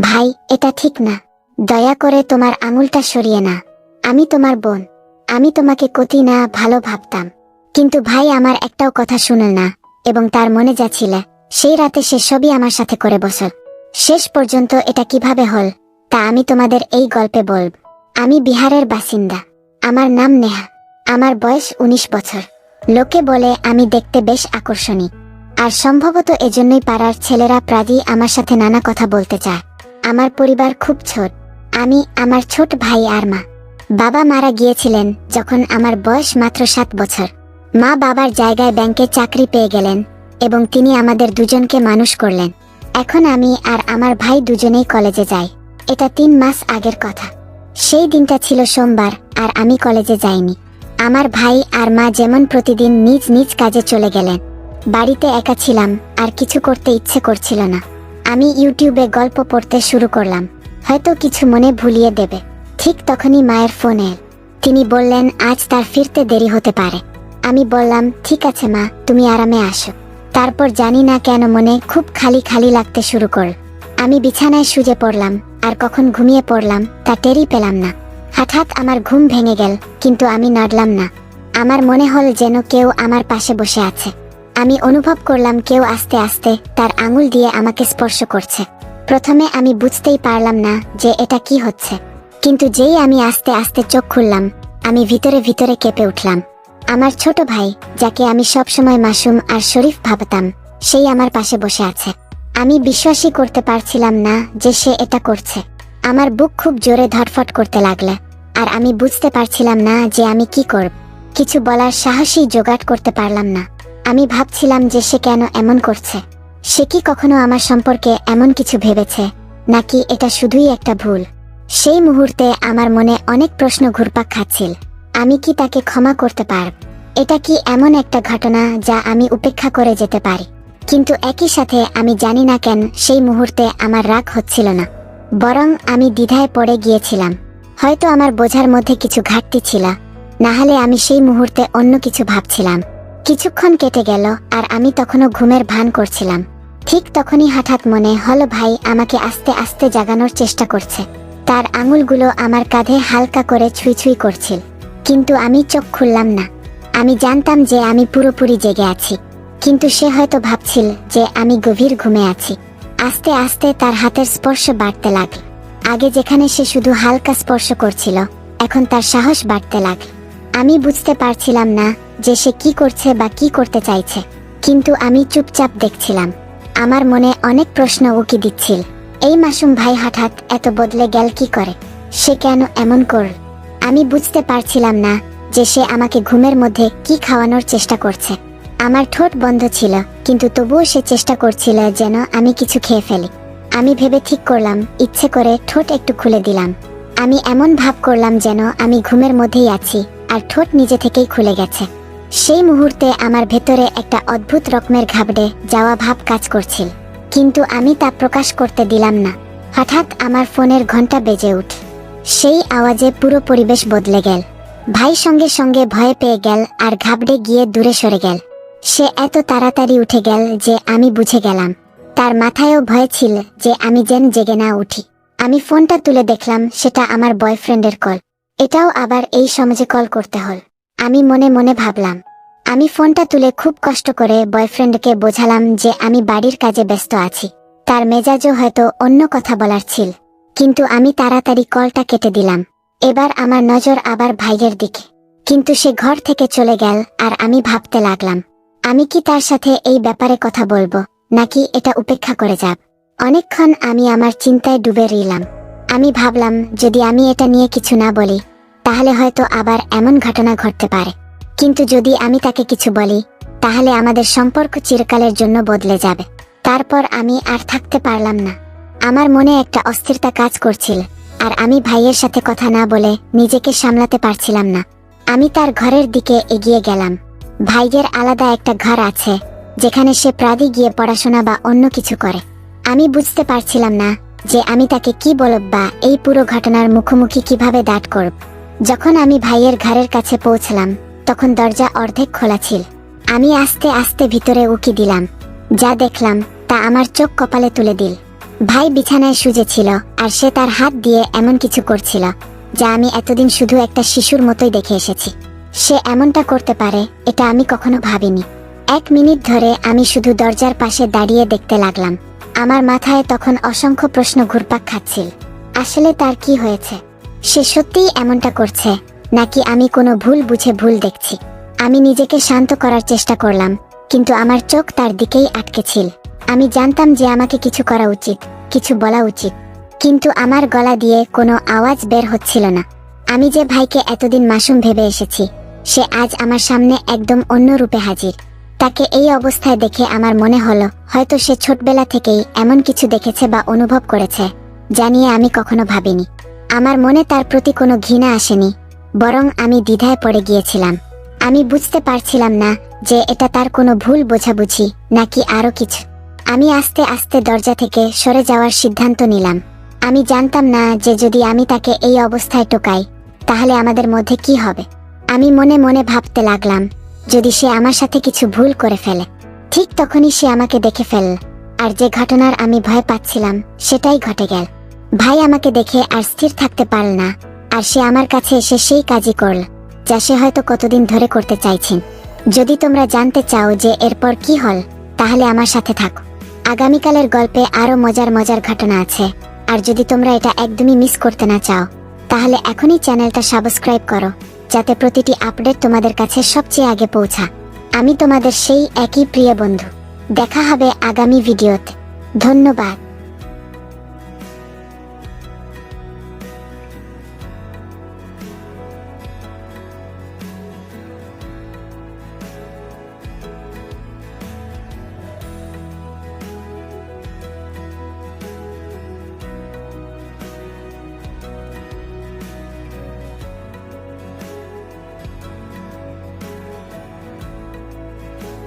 ভাই, এটা ঠিক না। দয়া করে তোমার আঙুলটা সরিয়ে না। আমি তোমার বোন। আমি তোমাকে কতি না, ভালো ভাবতাম। কিন্তু ভাই আমার একটাও কথা শুনল না, এবং তার মনে যা ছিল, সেই রাতে সে সবই আমার সাথে করে বসল। শেষ পর্যন্ত এটা কীভাবে হল, তা আমি তোমাদের এই গল্পে বলব। আমি বিহারের বাসিন্দা। আমার নাম নেহা। আমার বয়স ১৯ বছর। লোকে বলে, আমি দেখতে বেশ আকর্ষণী। আর সম্ভবত এজন্যই পাড়ার ছেলেরা প্রায়ই আমার সাথে নানা কথা বলতে চায়। আমার পরিবার খুব ছোট। আমি, আমার ছোট ভাই আর মা। বাবা মারা গিয়েছিলেন যখন আমার বয়স মাত্র সাত বছর। মা বাবার জায়গায় ব্যাংকে চাকরি পেয়ে গেলেন এবং তিনি আমাদের দুজনকে মানুষ করলেন। এখন আমি আর আমার ভাই দুজনেই কলেজে যাই। এটা তিন মাস আগের কথা। সেই দিনটা ছিল সোমবার আর আমি কলেজে যাইনি। আমার ভাই আর মা যেমন প্রতিদিন নিজ নিজ কাজে চলে গেলেন। বাড়িতে একা ছিলাম আর কিছু করতে ইচ্ছে করছিল না। আমি ইউটিউবে গল্প পড়তে শুরু করলাম। হয়তো কিছু মনে ভুলিয়ে দেবে। ঠিক তখনই মায়ের ফোন এল। তিনি বললেন, আজ তার ফিরতে দেরি হতে পারে। আমি বললাম, ঠিক আছে মা, তুমি আরামে আসো। তারপর জানি না কেন মনে খুব খালি খালি লাগতে শুরু করল। আমি বিছানায় শুজে পড়লাম, আর কখন ঘুমিয়ে পড়লাম তা টেরই পেলাম না। হঠাৎ আমার ঘুম ভেঙে গেল, কিন্তু আমি নড়লাম না। আমার মনে হল যেন কেউ আমার পাশে বসে আছে। আমি অনুভব করলাম কেউ আস্তে আস্তে তার আঙুল দিয়ে আমাকে স্পর্শ করছে। প্রথমে আমি বুঝতেই পারলাম না যে এটা কি হচ্ছে। কিন্তু যেই আমি আস্তে আস্তে চোখ খুললাম, আমি ভিতরে ভিতরে কেঁপে উঠলাম। আমার ছোট ভাই, যাকে আমি সবসময় মাসুম আর শরীফ ভাবতাম, সেই আমার পাশে বসে আছে। আমি বিশ্বাসই করতে পারছিলাম না যে সে এটা করছে। আমার বুক খুব জোরে ধটফট করতে লাগলে, আর আমি বুঝতে পারছিলাম না যে আমি কি করব। কিছু বলার সাহসই জোগাড় করতে পারলাম না। আমি ভাবছিলাম যে সে কেন এমন করছে। সে কি কখনো আমার সম্পর্কে এমন কিছু ভেবেছে, নাকি এটা শুধুই একটা ভুল? সেই মুহূর্তে আমার মনে অনেক প্রশ্ন ঘুরপাক খাচ্ছিল। আমি কি তাকে ক্ষমা করতে পারব? এটা কি এমন একটা ঘটনা যা আমি উপেক্ষা করে যেতে পারি? কিন্তু একই সাথে আমি জানি না কেন সেই মুহূর্তে আমার রাগ হচ্ছিল না। বরং আমি দ্বিধায় পড়ে গিয়েছিলাম। হয়তো আমার বোঝার মধ্যে কিছু ঘাটতি ছিল, না হলে আমি সেই মুহূর্তে অন্য কিছু ভাবছিলাম। কিছুক্ষণ কেটে গেল, আর আমি তখনও ঘুমের ভান করছিলাম। ঠিক তখনই হঠাৎ মনে, হলো ভাই, আমাকে আস্তে আস্তে জাগানোর চেষ্টা করছে। তার আঙুলগুলো আমার কাঁধে হালকা করে ছুঁই ছুঁই করছিল। কিন্তু আমি চোখ খুললাম না। আমি জানতাম যে আমি পুরোপুরি জেগে আছি। কিন্তু সে হয়তো ভাবছিল যে আমি গভীর ঘুমে আছি। আস্তে আস্তে তার হাতের স্পর্শ বাড়তে লাগল। আগে যেখানে সে শুধু হালকা স্পর্শ করছিল, এখন তার সাহস বাড়তে লাগল। আমি বুঝতে পারছিলাম না যে সে কি করছে বা কি করতে চাইছে। কিন্তু আমি চুপচাপ দেখছিলাম। আমার মনে অনেক প্রশ্ন উকি দিচ্ছিল। এই মাসুম ভাই হঠাৎ এত বদলে গেল কি করে? সে কেন এমন করল? আমি বুঝতে পারছিলাম না যে সে আমাকে ঘুমের মধ্যে কি খাওয়ানোর চেষ্টা করছে। আমার ঠোঁট বন্ধ ছিল, কিন্তু তবুও সে চেষ্টা করছিল যেন আমি কিছু খেয়ে ফেলি। আমি ভেবে ঠিক করলাম, ইচ্ছে করে ঠোঁট একটু খুলে দিলাম। আমি এমন ভাব করলাম যেন আমি ঘুমের মধ্যেই আছি, আর ঠোঁট নিজে থেকেই খুলে গেছে। সেই মুহূর্তে আমার ভেতরে একটা অদ্ভুত রকমের ঘাবড়ে যাওয়া ভাব কাজ করছিল। কিন্তু আমি তা প্রকাশ করতে দিলাম না। হঠাৎ আমার ফোনের ঘণ্টা বেজে উঠ। সেই আওয়াজে পুরো পরিবেশ বদলে গেল। ভাই সঙ্গে সঙ্গে ভয় পেয়ে গেল আর ঘাবড়ে গিয়ে দূরে সরে গেল। সে এত তাড়াতাড়ি উঠে গেল যে আমি বুঝে গেলাম। তার মাথায়ও ভয় ছিল যে আমি যেন জেগে না উঠি। আমি ফোনটা তুলে দেখলাম, সেটা আমার বয়ফ্রেন্ডের কল। এটাও আবার এই সমাজে কল করতে হল। আমি মনে মনে ভাবলাম, আমি ফোনটা তুলে খুব কষ্ট করে বয়ফ্রেন্ডকে বোঝালাম যে আমি বাড়ির কাজে ব্যস্ত আছি। তার মেজাজও হয়তো অন্য কথা বলার ছিল, কিন্তু আমি তাড়াতাড়ি কলটা কেটে দিলাম। এবার আমার নজর আবার ভাইয়ের দিকে। কিন্তু সে ঘর থেকে চলে গেল আর আমি ভাবতে লাগলাম, আমি কি তার সাথে এই ব্যাপারে কথা বলব, নাকি এটা উপেক্ষা করে যাব? অনেকক্ষণ আমি আমার চিন্তায় ডুবে রইলাম। আমি ভাবলাম, যদি আমি এটা নিয়ে কিছু না বলি তাহলে হয়তো আবার এমন ঘটনা ঘটতে পারে। কিন্তু যদি আমি তাকে কিছু বলি, তাহলে আমাদের সম্পর্ক চিরকালের জন্য বদলে যাবে। তারপর আমি আর থাকতে পারলাম না। আমার মনে একটা অস্থিরতা কাজ করছিল, আর আমি ভাইয়ের সাথে কথা না বলে নিজেকে সামলাতে পারছিলাম না। আমি তার ঘরের দিকে এগিয়ে গেলাম। ভাইয়ের আলাদা একটা ঘর আছে, যেখানে সে প্রাদি গিয়ে পড়াশোনা বা অন্য কিছু করে। আমি বুঝতে পারছিলাম না যে আমি তাকে কি বলব বা এই পুরো ঘটনার মুখোমুখি কীভাবে দাঁড় করব। যখন আমি ভাইয়ের ঘরের কাছে পৌঁছলাম, তখন দরজা অর্ধেক খোলা ছিল। আমি আস্তে আস্তে ভিতরে উকি দিলাম। যা দেখলাম, তা আমার চোখ কপালে তুলে দিল। ভাই বিছানায় শুজেছিল আর সে তার হাত দিয়ে এমন কিছু করছিল, যা আমি এতদিন শুধু একটা শিশুর মতোই দেখে এসেছি। সে এমনটা করতে পারে, এটা আমি কখনো ভাবিনি। এক মিনিট ধরে আমি শুধু দরজার পাশে দাঁড়িয়ে দেখতে লাগলাম। আমার মাথায় তখন অসংখ্য প্রশ্ন ঘুরপাক খাচ্ছিল। আসলে তার কি হয়েছে? সে সত্যিই এমনটা করছে, নাকি আমি কোনো ভুল বুঝে ভুল দেখছি। আমি নিজেকে শান্ত করার চেষ্টা করলাম, কিন্তু আমার চোখ তার দিকেই আটকে ছিল। আমি জানতাম যে আমাকে কিছু করা উচিত, কিছু বলা উচিত, কিন্তু আমার গলা দিয়ে কোনো আওয়াজ বের হচ্ছিল না। আমি যে ভাইকে এতদিন মাসুম ভেবে এসেছি, সে আজ আমার সামনে একদম অন্য রূপে হাজির। তাকে এই অবস্থায় দেখে আমার মনে হলো, হয়তো সে ছোটবেলা থেকেই এমন কিছু দেখেছে বা অনুভব করেছে জানিয়ে আমি কখনো ভাবিনি। আমার মনে তার প্রতি কোনো ঘৃণা আসেনি, বরং আমি দ্বিধায় পড়ে গিয়েছিলাম। আমি বুঝতে পারছিলাম না যে এটা তার কোনো ভুল বোঝাবুঝি, নাকি আরও কিছু। আমি আস্তে আস্তে দরজা থেকে সরে যাওয়ার সিদ্ধান্ত নিলাম। আমি জানতাম না যে যদি আমি তাকে এই অবস্থায় টোকাই, তাহলে আমাদের মধ্যে কি হবে। আমি মনে মনে ভাবতে লাগলাম, যদি সে আমার সাথে কিছু ভুল করে ফেলে। ঠিক তখনই সে আমাকে দেখে ফেলল, আর যে ঘটনার আমি ভয় পাচ্ছিলাম, সেটাই ঘটে গেল। ভাই আমাকে দেখে আর স্থির থাকতে পারল না, আর সে আমার কাছে এসে সেই কাজই করল, যা সে হয়তো কতদিন ধরে করতে চাইছেন। যদি তোমরা জানতে চাও যে এরপর কি হল, তাহলে আমার সাথে থাকো। আগামীকালের গল্পে আরও মজার মজার ঘটনা আছে, আর যদি তোমরা এটা একদমই মিস করতে না চাও, তাহলে এখনই চ্যানেলটা সাবস্ক্রাইব করো, যাতে প্রতিটি আপডেট তোমাদের কাছে সবচেয়ে আগে পৌঁছা। আমি তোমাদের সেই একই প্রিয় বন্ধু। দেখা হবে আগামী ভিডিওতে। ধন্যবাদ।